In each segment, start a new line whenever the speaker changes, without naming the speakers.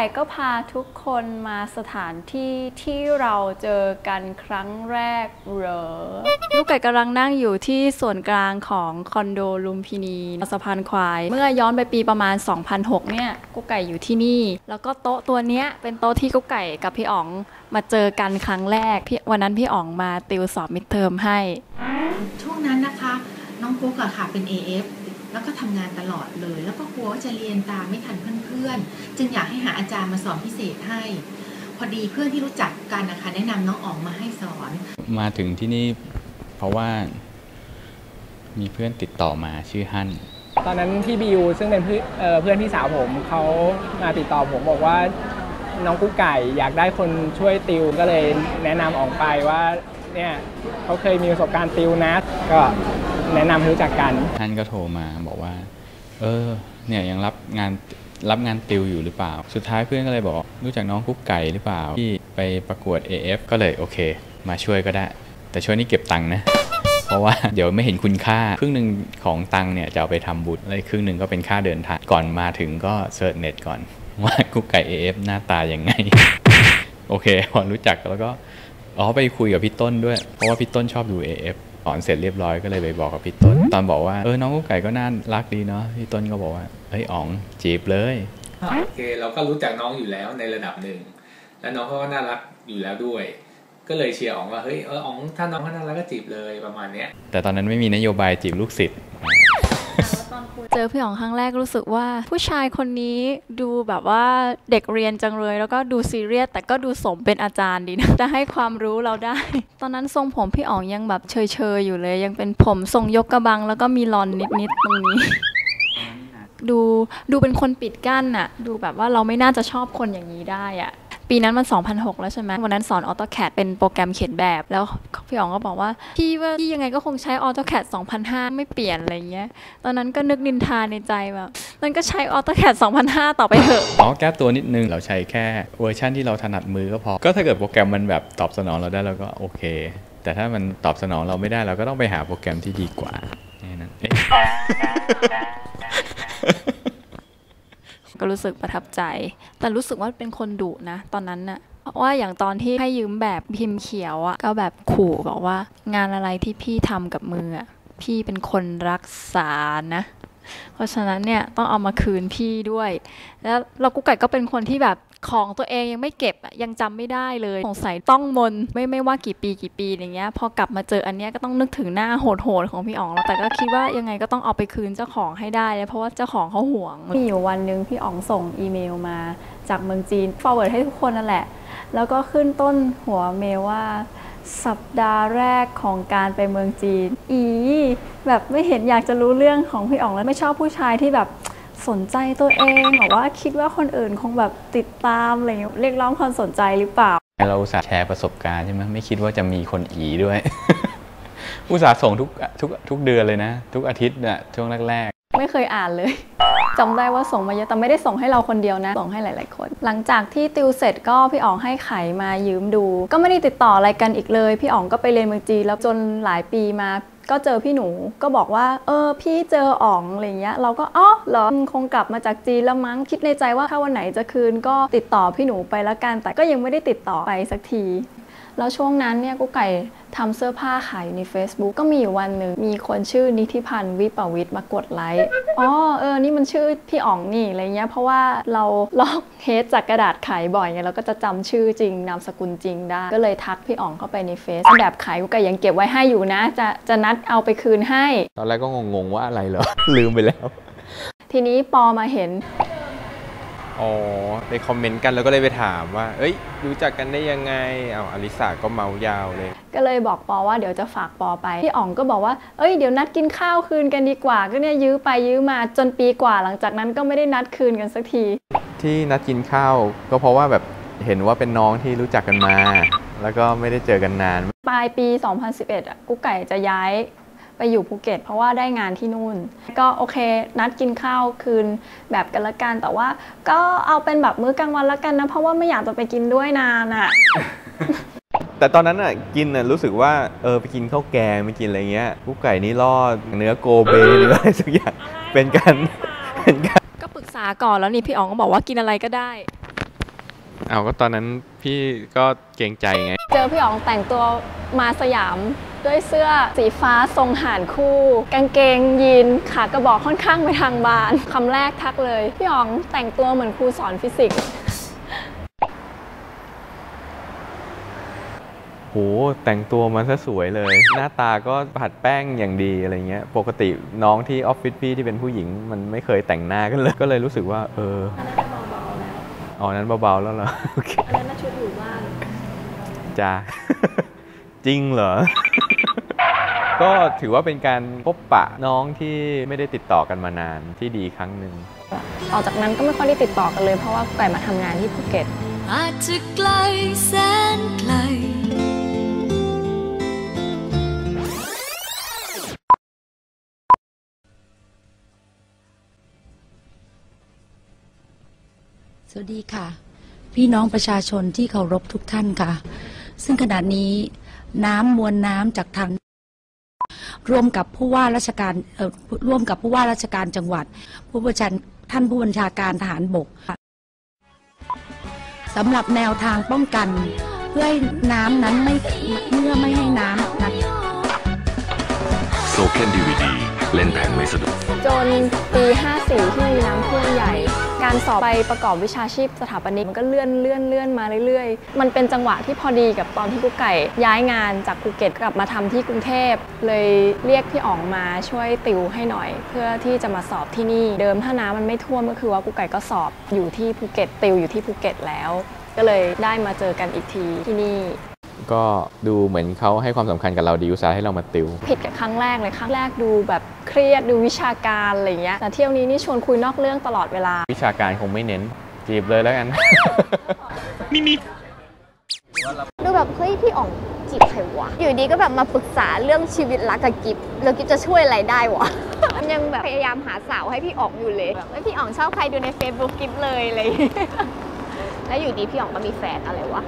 ก่ก็พาทุกคนมาสถานที่ที่เราเจอกันครั้งแรกเหรอกุ๊กไก่กำลังนั่งอยู่ที่ส่วนกลางของคอนโดลุมพินีสะพานควาย เมื่อย้อนไปปีประมาณ 2006 เนี่ยกุ๊กไก่อยู่ที่นี่ แล้วก็โต๊ะตัวเนี้ยเป็นโต๊ะที่กุ๊กไก่กับพี่อ๋องมาเจอกันครั้งแรกพี่วันนั้นพี่อ๋องมาติวสอบมิดเทอมให้
ช่วงนั้นนะคะ น้องกุ๊กอะค่ะเป็น AF แล้วก็ทำงานตลอดเลย แล้วก็กลัวว่าจะเรียนตามไม่ทันเพื่อนๆ จึงอยากให้หาอาจารย์มาสอนพิเศษให้ พอดีเพื่อนที่รู้จักกันนะคะแนะนำน้องอ๋องมาให้สอน
มาถึงที่นี่เพราะว่ามีเพื่อนติดต่อมาชื่อฮั่น
ตอนนั้นพี่บิวซึ่งเป็นเพื่อนเอ่อเพื่อนพี่สาวผมเขามาติดต่อผมบอกว่าน้องกุ๊กไก่อยากได้คนช่วยติวก็เลยแนะนำออกไปว่าเนี่ยเขาเคยมีประสบการณ์ติวนะก็ แนะนำให้รู้จักกัน
ฮั่นก็โทรมาบอกว่า เออ เนี่ยยังรับงานรับงานติวอยู่หรือเปล่า สุดท้ายเพื่อนก็เลยบอก รู้จักน้องกุ๊กไก่หรือเปล่า ที่ไปประกวด AF ก็เลยโอเค มาช่วยก็ได้ แต่ช่วยนี่เก็บตังค์นะ เพราะว่า เดี๋ยวไม่เห็นคุณค่า ครึ่งหนึ่งของตังค์เนี่ยจะเอาไปทำบุญแล้วอีกครึ่งหนึ่งก็เป็นค่าเดินทาง ก่อนมาถึงก็เสิร์ชเน็ตก่อน ว่ากุ๊กไก่ AF หน้าตายังไง โอเค พอรู้จักแล้วก็อ๋อไปคุยกับพี่ต้นด้วย เพราะว่าพี่ต้นชอบดู AF อนเสร็จเรียบร้อยก็เลยไปบอกกับพี่ต้น ตอนบอกว่าเออน้องกุ๊กไก่ก็น่ารักดีเนาะพี่ต้นก็บอกว่าเฮ้ยอ๋องจีบเลย
โอเคเราก็รู้จักน้องอยู่แล้วในระดับหนึ่งแล้วน้องเขาก็น่ารักอยู่แล้วด้วย ก็เลยเชียร์อ๋องว่าเฮ้ยเอออ๋องถ้าน้องเขาน่ารักก็จีบเลยประมาณเนี้ย
แต่ตอนนั้นไม่มีนโยบายจีบลูกศิษย์
เจอพี่อ๋องครั้งแรกรู้สึกว่า ผู้ชายคนนี้ดูแบบว่าเด็กเรียนจังเลย แล้วก็ดูซีเรียสแต่ก็ดูสมเป็นอาจารย์ดีนะจะให้ความรู้เราได้ ตอนนั้นทรงผมพี่อ๋องยังแบบเฉยๆอยู่เลย ยังเป็นผมทรงยกกระบัง แล้วก็มีรอนนิดๆตรงนี้ดูดูเป็นคนปิดกั้นอะดูแบบว่าเราไม่น่าจะชอบคนอย่างนี้ได้อะ ปีนั้นมัน 2006 แล้วใช่ไหมวันนั้นสอน AutoCAD เป็นโปรแกรมเขียนแบบ แล้วพี่อ๋องก็บอกว่า พี่ว่าพี่ยังไงก็คงใช้ AutoCAD 2005 ไม่เปลี่ยนอะไรเงี้ย ตอนนั้นก็นึกนินทาในใจแบบมันก็ใช้ AutoCAD 2005 ต่อไปเถอะ
อ๋อ แก้ตัวนิดนึง เราใช้แค่เวอร์ชันที่เราถนัดมือก็พอ ก็ถ้าเกิดโปรแกรมมันแบบตอบสนองเราได้เราก็โอเค แต่ถ้ามันตอบสนองเราไม่ได้เราก็ต้องไปหาโปรแกรมที่ดีกว่าแค่นั้น
ก็รู้สึกประทับใจ แต่รู้สึกว่าเป็นคนดุนะ ตอนนั้นน่ะเพราะว่าอย่างตอนที่ให้ยืมแบบพิมพ์เขียวอะก็แบบขู่บอกว่า งานอะไรที่พี่ทำกับมืออะพี่เป็นคนรักษานะ เพราะฉะนั้นเนี่ยต้องเอามาคืนพี่ด้วย แล้วเรากุ๊กไก่ก็เป็นคนที่แบบของตัวเองยังไม่เก็บยังจำไม่ได้เลย สงสัยต้องมนไม่ไม่ว่ากี่ปีกี่ปีอย่างเงี้ยพอกลับมาเจออันเนี้ยก็ต้องนึกถึงหน้าโหดๆของพี่อ๋องแล้วแต่ก็คิดว่ายังไงก็ต้องเอาไปคืนเจ้าของให้ได้เลยเพราะว่าเจ้าของเขาห่วงมีอยู่วันนึงพี่อ๋องส่งอีเมลมาจากเมืองจีน forward ให้ทุกคนนั่นแหละ แล้วก็ขึ้นต้นหัวเมลว่า สัปดาห์แรกของการไปเมืองจีน อีแบบไม่เห็นอยากจะรู้เรื่องของพี่อ๋องแล้วไม่ชอบผู้ชายที่แบบสนใจตัวเองบอกว่าคิดว่าคนอื่นคงแบบติดตามอะไรเงี้ยเรียกร้องความสนใจหรือเปล่า
เราอุตส่าห์แชร์ประสบการณ์ใช่ไหมไม่คิดว่าจะมีคนอีด้วย อุตส่าห์ส่งทุกทุกทุกเดือนเลยนะ ทุกอาทิตย์น่ะช่วงแรก
ไม่เคยอ่านเลยจำได้ว่าส่งมาเยอะแต่ไม่ได้ส่งให้เราคนเดียวนะ ส่งให้หลาย ๆ คน หลังจากที่ติวเสร็จก็พี่อ๋องให้ไขมายืมดู ก็ไม่ได้ติดต่ออะไรกันอีกเลย พี่อ๋องก็ไปเรียนเมืองจีนแล้วจนหลายปีมาก็เจอพี่หนูก็บอกว่า เออ พี่เจออ๋องอะไรเงี้ย เราก็อ๋อเหรอคงกลับมาจากจีนแล้วมั้งคิดในใจว่าถ้าวันไหนจะคืนก็ติดต่อพี่หนูไปละกันแต่ก็ยังไม่ได้ติดต่อไปสักที แล้วช่วงนั้นเนี่ยกุ๊กไก่ทำเสื้อผ้าขายอยู่ใน Facebook ก็มีอยู่วันหนึ่งมีคนชื่อนิธิพันธ์วิปวิทย์มากดไลค์อ๋อเออนี่มันชื่อพี่อ๋องนี่อะไรเงี้ยเพราะว่าเราลอกเฮดจากกระดาษขายบ่อยไงเราก็จะจำชื่อจริงนามสกุลจริงได้ ก็เลยทักพี่อ๋องเข้าไปในเฟซแบบขายกุ๊กไก่ยังเก็บไว้ให้อยู่นะ จะจะนัดเอาไปคืนให้
ๆตอนแรกก็งงๆว่าอะไรเหรอลืมไปแล้ว
ทีนี้ปอมาเห็น
อ๋อในคอมเมนต์กันแล้วก็เลยไปถามว่า เอ้ย รู้จักกันได้ยังไงเอาอลิสาก็เมายาวเลย
ก็เลยบอกปอว่าเดี๋ยวจะฝากปอไป พี่อ๋องก็บอกว่า เอ้ย เดี๋ยวนัดกินข้าวคืนกันดีกว่า ก็เนี่ยยื้อไปยื้อมาจนปีกว่าหลังจากนั้นก็ไม่ได้นัดคืนกันสักที
ที่นัดกินข้าวก็เพราะว่าแบบเห็นว่าเป็นน้องที่รู้จักกันมา แล้วก็ไม่ได้เจอกันนาน
ปลายปี 2011อะกุ๊กไก่จะย้าย ไปอยู่ภูเก็ต เพราะว่าได้งานที่นู่น ก็โอเค นัดกินข้าวคืนแบบกันละกันแต่ว่า ก็เอาเป็นแบบมื้อกลางวันละกันนะ เพราะว่าไม่อยากจะไปกินด้วยนานอะ
แต่ตอนนั้นอะกินอะรู้สึกว่าเออไปกินข้าวแกงไปกินอะไรเงี้ยกุ๊กไก่นี่รอดเนื้อโกเบเนื้ออะไรสักอย่างเป็นการเป็นการ
ก็ปรึกษาก่อนแล้วนี่พี่อ๋องก็บอกว่ากินอะไรก็ได้
เอาก็ตอนนั้นพี่ก็เกรงใจไง
เจอพี่อ๋องแต่งตัวมาสยาม ด้วยเสื้อสีฟ้าทรงห่านคู่ กางเกงยีนขากระบอกค่อนข้างไปทางบานคำแรกทักเลย พี่อ๋องแต่งตัวเหมือนครูสอนฟิสิกส์
โหแต่งตัวมาซะสวยเลย หน้าตาก็ผัดแป้งอย่างดีอะไรเงี้ย ปกติน้องที่ออฟฟิศพี่ที่เป็นผู้หญิง มันไม่เคยแต่งหน้ากันเลย ก็เลยรู้สึกว่า เอออ๋อนั้นเบาๆแล้วเหรอโอเค
อันนั้นน่าชุดอยู่บ้าน
จ้าจริงเหรอ ก็ถือว่าเป็นการพบปะน้องที่ไม่ได้ติดต่อกันมานานที่ดีครั้งหนึ่ง
ออกจากนั้นก็ไม่ค่อยได้ติดต่อกันเลย เพราะว่าไก่มาทำงานที่ภูเก็ต
อาจจะไกลแสนไกล
สวัสดีค่ะ พี่น้องประชาชนที่เคารพทุกท่านค่ะ ซึ่งขณะนี้น้ำมวลน้ำจากทาง ร่วมกับผู้ว่าราชการร่วมกับผู้ว่าราชการจังหวัด ผู้บัญชาท่านผู้บัญชาการทหารบกสำหรับแนวทางป้องกัน เพื่อให้น้ำนั้นไม่เมื่อไม่ให้น้ำนั้น
โซเคนดีวดี เล่นแผนไม่สะดวก
จนปี 54 ที่มีน้ำท่วมใหญ่ การสอบไปประกอบวิชาชีพสถาปนิกมันก็เลื่อนเลื่อนเลื่อนมาเรื่อยๆ มันเป็นจังหวะที่พอดีกับตอนที่กุ๊กไก่ย้ายงานจากภูเก็ตกลับมาทำที่กรุงเทพ เลยเรียกพี่อ๋องมาช่วยติวให้หน่อย เพื่อที่จะมาสอบที่นี่ เดิมถ้าน้ำมันไม่ท่วมก็คือว่ากุ๊กไก่ก็สอบอยู่ที่ภูเก็ตติวอยู่ที่ภูเก็ตแล้ว ก็เลยได้มาเจอกันอีกทีที่นี่
ก็ดูเหมือนเขาให้ความสำคัญกับเราดีอุตส่าห์ให้เรามาติว
ผิดกับครั้งแรกเลยครั้งแรกดูแบบเครียดดูวิชาการอะไรอย่างเงี้ยแต่เที่ยวนี้นี่ชวนคุยนอกเรื่องตลอดเวลา
วิชาการคงไม่เน้นจีบเลยแล้วกัน
ดูแบบเฮ้ยพี่อ๋องจีบใครวะอยู่ดีก็แบบมาปรึกษาเรื่องชีวิตรักกับกิฟแล้วกิฟจะช่วยอะไรได้วะยังแบบพยายามหาสาวให้พี่อ๋องอยู่เลยแบบเฮ้ยพี่อ๋องชอบใครดูใน Facebook กิฟเลยอะไรอย่างเลย แล้วอยู่ดีพี่อ๋องก็มีแฟนอะไรวะ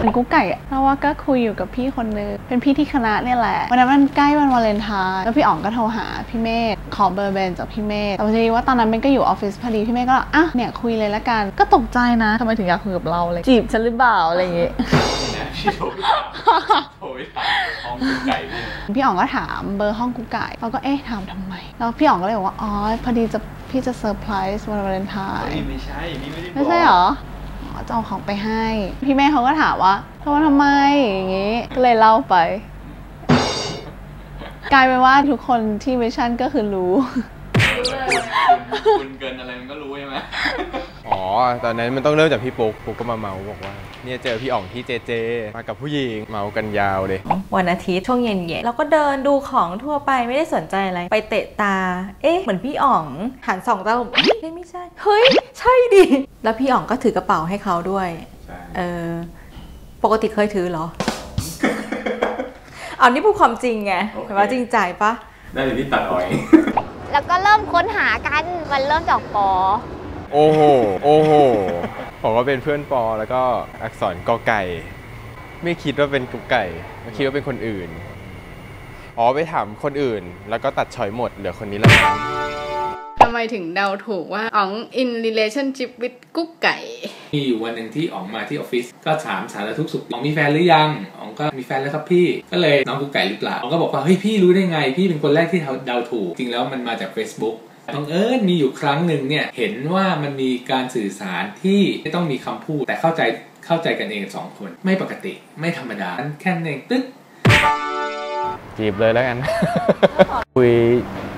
เป็นกุ๊กไก่อะเพราะว่าก็คุยอยู่กับพี่คนนึง เป็นพี่ที่คณะเนี่ยแหละ วันนั้นมันใกล้วันวาเลนไทน์แล้วพี่อ๋องก็โทรหาพี่เมธขอเบอร์เบนจากพี่เมธแต่พอดีว่าตอนนั้นเบนก็อยู่ออฟฟิศพอดีพี่เมธก็อะเนี่ยคุยเลยละกัน ก็ตกใจนะทำไมถึงอยากคุยกับเราเลยจีบฉันหรือเปล่าอะไรอย่างงี้
พี่โทรโทรไปถามห้องกุ๊กไก่เนี่ย
พี่อ๋องก็ถามเบอร์ห้องกุ๊กไก่เราก็เอ๊ะถามทำไมแล้วพี่อ๋องก็เลยบอกว่าอ๋อพอดีจะพี่จะเซอร์ไพรส์วันวาเลนไทน์
ไม่ใช่พี่ไม่ได้บอก
ไม่ใช่เหรออ๋อ จะเอาของไปให้ พี่แม่เขาก็ถามว่าโทรมาทำไมอย่างงี้ก็เลยเล่าไป กลายเป็นว่าทุกคนที่มิชชั่นก็คือรู้
คุณเกินอะไรมันก็รู้ใช่ไหม
อ๋อ ตอนนั้นมันต้องเริ่มจากพี่ปุ๊กปุ๊กก็มาเมาบอกว่า เนี่ยเจอพี่อ๋องที่เจเจ มากับผู้หญิงเมากันยาวเลย
วันอาทิตย์ช่วงเย็นๆเราก็เดินดูของทั่วไปไม่ได้สนใจอะไร ไปเตะตา เอ๊ะ เหมือนพี่อ๋องหันสองตาผมเอ๊ะไม่ใช่ เฮ้ย ใช่ดิ แล้วพี่อ๋องก็ถือกระเป๋าให้เขาด้วย เออ ปกติเคยถือเหรอ เอานี่พูดความจริงไง
โอเค
เห็นว่าจริงใจปะ
ได้เลยพี่ตัดอ่อย
แล้วก็เริ่มค้นหากัน มันเริ่มจากปอ
โอ้โห โอ้โห ผมก็เป็นเพื่อนปอแล้วก็อักษรกอไก่ ไม่คิดว่าเป็นกุ๊กไก่คิดว่าเป็นคนอื่น อ๋อไปถามคนอื่น แล้วก็ตัดชอยหมดเหลือคนนี้แล้วกัน
ทำไมถึงเดาถูกว่าอ๋อง in relationship with กุ๊กไก่
มีอยู่วันหนึ่งที่อ๋องมาที่ออฟฟิศก็ถามสารทุกข์สุขอ๋องมีแฟนหรือยังอ๋องก็มีแฟนแล้วครับพี่ ก็เลยน้องกุ๊กไก่หรือเปล่าอ๋องก็บอกว่าเฮ้ยพี่รู้ได้ไง พี่เป็นคนแรกที่เดาถูก จริงแล้วมันมาจาก Facebook บังเอิญมีอยู่ครั้งหนึ่งเนี่ยเห็นว่ามันมีการสื่อสารที่ไม่ต้องมีคำพูด แต่เข้าใจเข้าใจกันเองสองคน ไม่ปกติไม่ธรรมดาแค่นั้นเองตึ๊ก
จีบเลยแล้วกัน คุย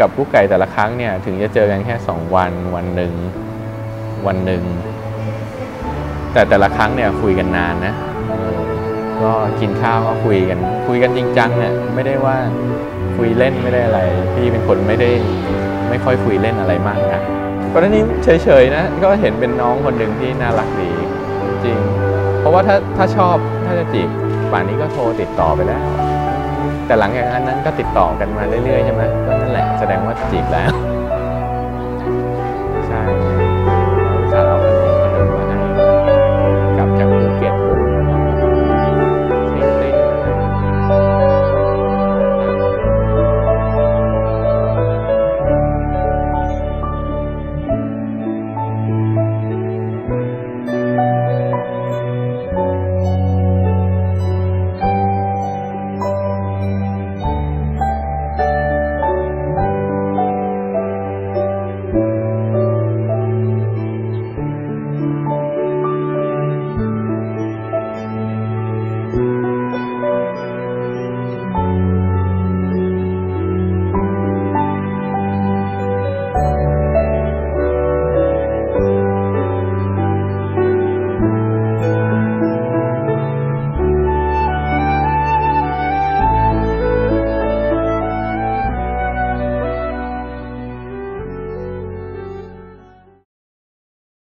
กับกุ๊กไก่แต่ละครั้งเนี่ย ถึงจะเจอกันแค่ 2 วันวันหนึ่งวันหนึ่งแต่แต่ละครั้งเนี่ยคุยกันนานนะก็กินข้าวก็คุยกัน คุยกันจริงจังเนี่ยไม่ได้ว่าคุยเล่นไม่ได้อะไร พี่เป็นคนไม่ได้ ไม่ค่อยคุยเล่นอะไรมากนะก่อนหน้านี้เฉยๆนะก็เห็นเป็นน้องคนหนึ่งที่น่ารักดีจริง เพราะว่าถ้าถ้าชอบถ้าจะจีบป่านนี้ก็โทรติดต่อไปแล้ว แต่หลังจากนั้นก็ติดต่อกันมาเรื่อยๆใช่ไหมก็นั่นแหละแสดงว่าจีบแล้ว